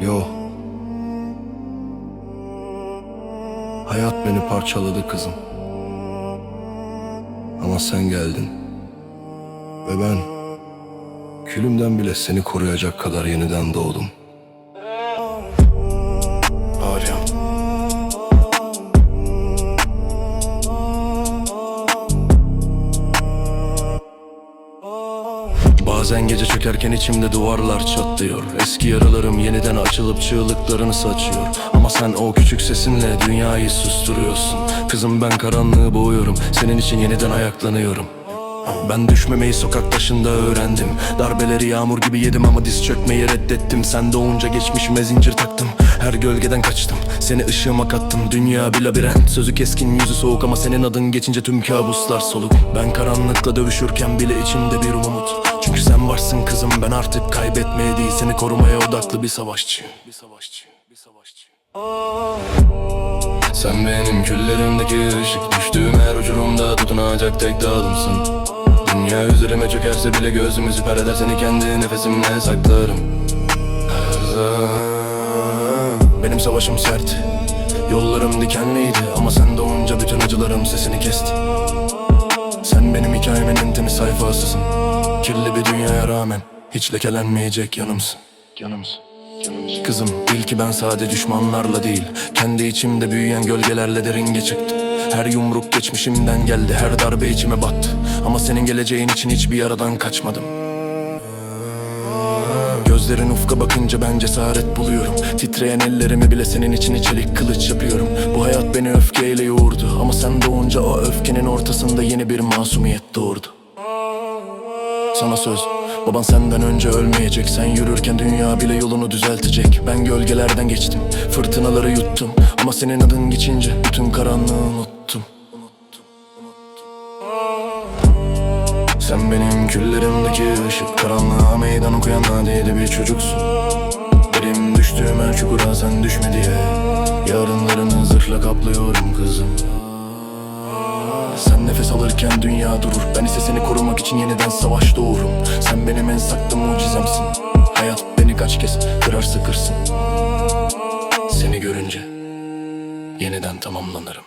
Yo. Hayat beni parçaladı kızım. Ama sen geldin. Ve ben külümden bile seni koruyacak kadar yeniden doğdum. Bazen gece çökerken içimde duvarlar çatlıyor. Eski yaralarım yeniden açılıp çığlıklarını saçıyor. Ama sen o küçük sesinle dünyayı susturuyorsun. Kızım ben karanlığı boğuyorum. Senin için yeniden ayaklanıyorum. Ben düşmemeyi sokak taşında öğrendim. Darbeleri yağmur gibi yedim ama diz çökmeyi reddettim. Sen doğunca geçmişime zincir taktım. Her gölgeden kaçtım. Seni ışığıma kattım. Dünya bir labirent. Sözü keskin yüzü soğuk ama senin adın geçince tüm kabuslar soluk. Ben karanlıkla dövüşürken bile içimde bir umut Çünkü sen varsın kızım ben artık kaybetmeye değil Seni korumaya odaklı bir savaşçıyım. Bir savaşçıyım Bir savaşçıyım. Sen benim küllerimdeki ışık Düştüğüm her uçurumda tutunacak tek dalımsın Dünya üzerime çökerse bile gözümü süper eder Seni kendi nefesimle saklarım. Benim savaşım sert Yollarım dikenliydi ama sen doğunca bütün acılarım sesini kesti Benim hikayemin en temiz sayfasısın. Kirli bir dünyaya rağmen hiç lekelenmeyecek yanımsın. Yanımsın. Kızım bil ki ben sade düşmanlarla değil. Kendi içimde büyüyen gölgelerle deringe çıktım Her yumruk geçmişimden geldi Her darbe içime battı. Ama senin geleceğin için hiçbir yaradan kaçmadım Gözlerin ufka bakınca ben cesaret buluyorum. Titreyen ellerimi bile senin için çelik kılıç yapıyorum. Bu hayat beni öfkeyle yoğurdu Ama sen doğunca o öfkenin ortasında yeni bir masumiyet doğurdu. Sana söz Baban senden önce ölmeyecek. Sen yürürken dünya bile yolunu düzeltecek. Ben gölgelerden geçtim Fırtınaları yuttum. Ama senin adın geçince Bütün karanlığı unuttum Sen benim küllerimdeki ışık Karanlığa meydan okuyan nadide bir çocuksun. Benim düştüğüm her çukura sen düşme diye Yarınlarını zırhla kaplıyorum kızım. Sen nefes alırken dünya durur. Ben ise seni korumak için yeniden savaş doğurum. Sen benim en saklı mucizemsin. Hayat beni kaç kez kırarsa kırsın Seni görünce yeniden tamamlanırım